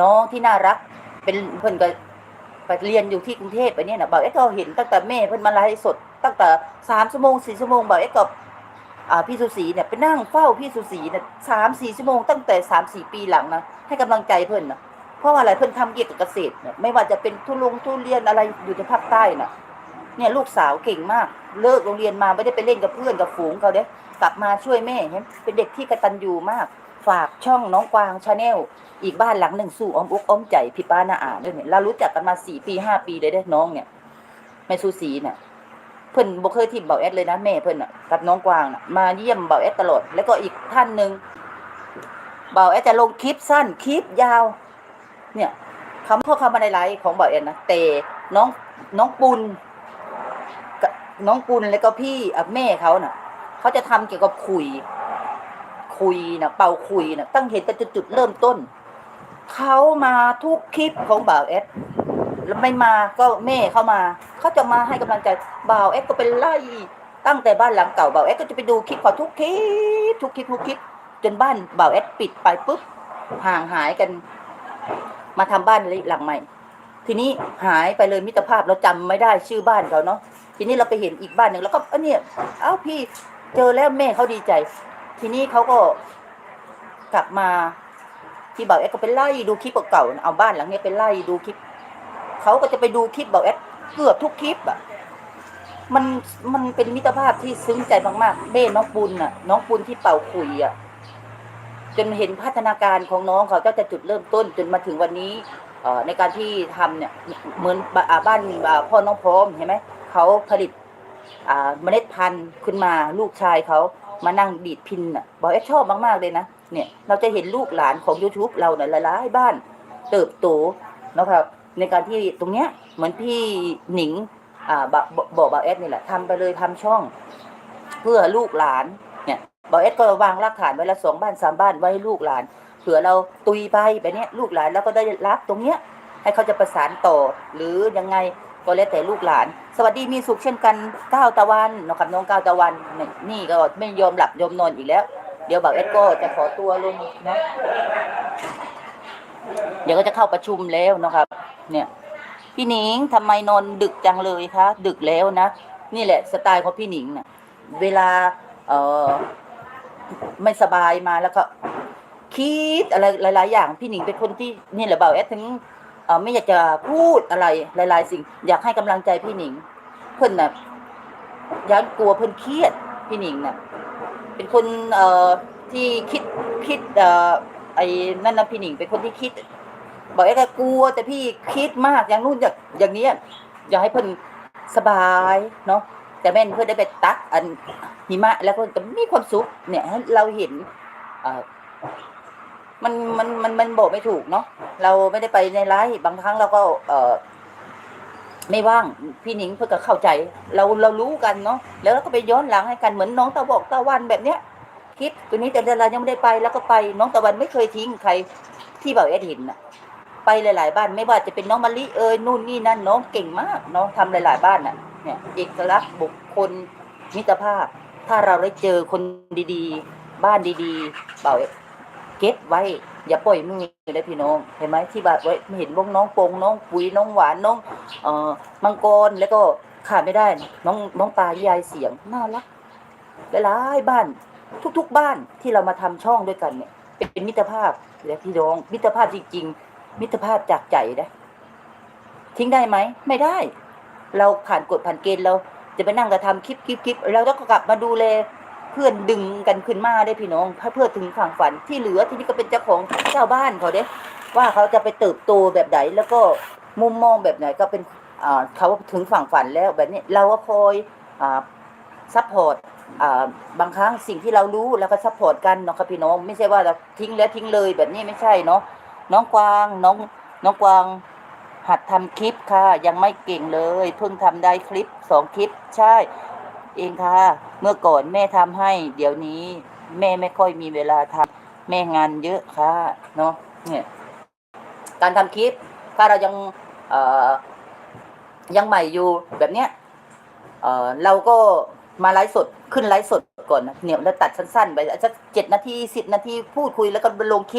น้องที่น่ารัก เป็นเพิ่อนก็ไปเรียนอยู่ที่กรุงเทพไปเนี่ยนะบ่าวเอ็ดก็เห็นตั้งแต่แม่เพิ่อนมาไลฟ์สด ตั้งแต่สามชั่วโมงสี่ชั่วโมงบ่าวเอ็ดกับพี่สุสีเนี่ยไปนั่งเฝ้าพี่สุสีเนี่ยสามสี่ชั่วโมงตั้งแต่สามสี่ปีหลังนะให้กำลังใจเพิ่นนะเพราะว่าอะไรเพิ่อนทำเกี่ยวกับเกษตรเนี่ยไม่ว่าจะเป็นทุลงทุเรียนอะไรอยู่ในภาคใต้น่ะ เนี่ยลูกสาวเก่งมาก เลิกโรงเรียนมาไม่ได้ไปเล่นกับเพื่อนกับฝูงเขาเด้กลับมาช่วยแม่เห็นเป็นเด็กที่กระตัญญูมาก ฝากช่องน้องกวางชาแนลอีกบ้านหลังหนึ่งสู่อ้อมอกอ้อมใจพี่ป้านาอาด้วยเนี่ยเรารู้จักกันมาสี่ปีห้าปีเลยเด้น้องเนี่ยแม่ซูสีเนี่ยเพิ่นบ่เคยทิมเบาแอดเลยนะแม่เพิ่นน่ะกับน้องกวางน่ะมาเยี่ยมเบาแอดตลอด แล้วก็อีกท่านหนึ่งเบาแอดจะลงคลิปสั้นคลิปยาว เนี่ยคำข้อคำอะไรไลฟ์ของเบาแอดนะแต่น้องน้องปุณกับน้องปุณแล้วก็พี่แม่เขาน่ะเขาจะทำเกี่ยวกับคุย คุยนะเป่าคุยนะตั้งเห็นแต่จุดเริ่มต้น เขามาทุกคลิปของบ่าวเอสแล้วไม่มาก็แม่เข้ามา เขาจะมาให้กำลังใจบ่าวเอสก็เป็นไล่ตั้งแต่บ้านหลังเก่าบ่าวเอสก็จะไปดูคลิปเขาทุกคลิปทุกคลิปทุกคลิปจนบ้านบ่าวเอสปิดไปปุ๊บห่างหายกัน มาทำบ้านหลังใหม่ ทีนี้หายไปเลยมิตรภาพเราจำไม่ได้ชื่อบ้านเขาเนาะทีนี้เราไปเห็นอีกบ้านหนึ่งแล้วก็เอ้าเนี่ยเอ้าพี่เจอแล้วแม่เขาดีใจ ทีนี้เขาก็กลับมาที่บ่าวแอดก็ไปไล่ดูคลิปเก่าๆเอาบ้านหลังนี้ไปไล่ดูคลิปเขาก็จะไปดูคลิปบ่าวแอดเกือบทุกคลิปอะมันมันเป็นมิตรภาพที่ซึ้งใจมากๆเบ้น้องปุณน่ะ น้องปุณที่เป่าขุยอะจนเห็นพัฒนาการของน้องเขาตั้งแต่จุดเริ่มต้นจนมาถึงวันนี้ในการที่ทำเนี่ยเหมือนบอ่าบ้านพ่อน้องพร้อมเห็นไหมเขาผลิตเมล็ดพันธุ์ขึ้นมาลูกชายเขา มานั่งดีดพินอะบอกเอ๊ะชอบมากๆเลยนะเนี่ยเราจะเห็นลูกหลานของ YouTube เราเนี่ยหลายๆบ้านเติบโตนะครับ ในการที่ตรงเนี้ยเหมือนพี่หนิงอ่าบอกบอกบาเอสนี่แหละทำไปเลยทำช่อง เพื่อลูกหลานเนี่ยบาเอสก็วางรากฐานไว้ละสองบ้านสามบ้านไว้ให้ลูกหลานเผื่อเราตุยไปแบบเนี้ยลูกหลานแล้วก็ได้รับตรงเนี้ยให้เขาจะประสานต่อหรือยังไง ก็แล้วแต่ลูกหลาน สวัสดีมีสุขเช่นกันก้าวตะวันนะครับน้องก้าวตะวันนี่ก็ไม่ยอมหลับยอมนอนอีกแล้ว เดี๋ยวบอกเอ็ดก็จะขอตัวลงนะเดี๋ยวก็จะเข้าประชุมแล้วนะครับ เนี่ย พี่หนิงทำไมนอนดึกจังเลยคะดึกแล้วนะนี่แหละสไตล์ของพี่หนิงเนะเวลา เออไม่สบายมาแล้วก็คิดอะไรหลาย ๆ อย่างพี่หนิงเป็นคนที่นี่แหละเบาแอดถึง ไม่อยากจะพูดอะไรหลาย ๆ สิ่ง อยากให้กำลังใจพี่หนิง เพื่อนน่ะยันกลัวเพื่อนเครียดพี่หนิงน่ะเป็นคนเอ่อที่คิดคิดเอ่อไอ้นั่นนะพี่หนิง เป็นคนที่คิด บอกไอ้ก็กลัวแต่พี่คิดมากอย่างนู่นอย่างอย่างนี้อยากให้เพื่อนสบายเนาะแต่แม่นเพื่อนได้ไปตักอันหิมะ แล้วเพื่อนก็มีความสุขเนี่ยให้เราเห็นอ มันมันมันมันบอกไม่ถูกเนาะเราไม่ได้ไปในไลฟ์บางครั้งเราก็ เออไม่ว่างพี่หนิงเพื่อก็เข้าใจ เราเรารู้กันเนาะแล้วเราก็ไปย้อนหลังให้กันเหมือนน้องตะบอกตะวันแบบเนี้ยคลิปตัวนี้แต่เรายังไม่ได้ไปแล้วก็ไปน้องตะวันไม่เคยทิ้งใครที่บอกแอดห็นน่ะไปหลาย ๆ บ้านไม่ว่าจะเป็นน้องมะลิเอ่ยนู่นนี่นั่นน้องเก่งมาก น้องทำหลาย ๆ บ้านน่ะเนี่ยเอกลักษณ์บุคคลมิตรภาพ ถ้าเราได้เจอคนดี ๆ บ้านดี ๆ เบา เก็บไว้ อย่าปล่อยมือเลยพี่น้องเห็นไหมที่บาดไว้เห็นวงน้องโปงน้องปุ๋ยน้องหวานน้องเอ่อมังกรแล้วก็ขาดไม่ได้ น้องน้องตายายเสียงน่ารักหลายบ้าน ทุก ๆบ้านที่เรามาทำช่องด้วยกันเนี่ย เป็นมิตรภาพและพี่น้อง มิตรภาพจริง ๆ มิตรภาพจากใจนะทิ้งได้ไหมไม่ได้ เราผ่านกฎผ่านเกณฑ์เราจะไปนั่งกระทำคลิปคลิปคลิปเราต้องกลับมาดูแล เพื่อนดึงกันขึ้นมาได้พี่น้องเพื่อถึงฝั่งฝันที่เหลือที่นี่ก็เป็นเจ้าของเจ้าบ้านเขาเด้ว่าเขาจะไปเติบโตแบบไหนแล้วก็มุมมองแบบไหนก็เป็นเขาถึงฝั่งฝันแล้วแบบนี้เราก็คอยซัพพอร์ตบางครั้งสิ่งที่เรารู้แล้วก็ซัพพอร์ตกันเนาะครับพี่น้องไม่ใช่ว่าเราทิ้งแล้วทิ้งเลยแบบนี้ไม่ใช่เนาะน้องกวางน้องน้องกวางหัดทำคลิปค่ะ ยังไม่เก่งเลย เพิ่งทำได้คลิปสองคลิปใช่ เองค่ะ เมื่อก่อนแม่ทำให้ เดี๋ยวนี้ แม่ไม่ค่อยมีเวลาทำแม่งานเยอะค่ะเนาะเนี่ย การทำคลิป ถ้าเรายังเอ่อยังใหม่อยู่แบบเนี้ยเอ่อเราก็มาไลฟ์สดขึ้นไลฟ์สดก่อนนะเนี่ยแล้วตัดสั้นๆไปสักเจ็ดนาทีสิบนาทีพูดคุยแล้วก็ลงคลิป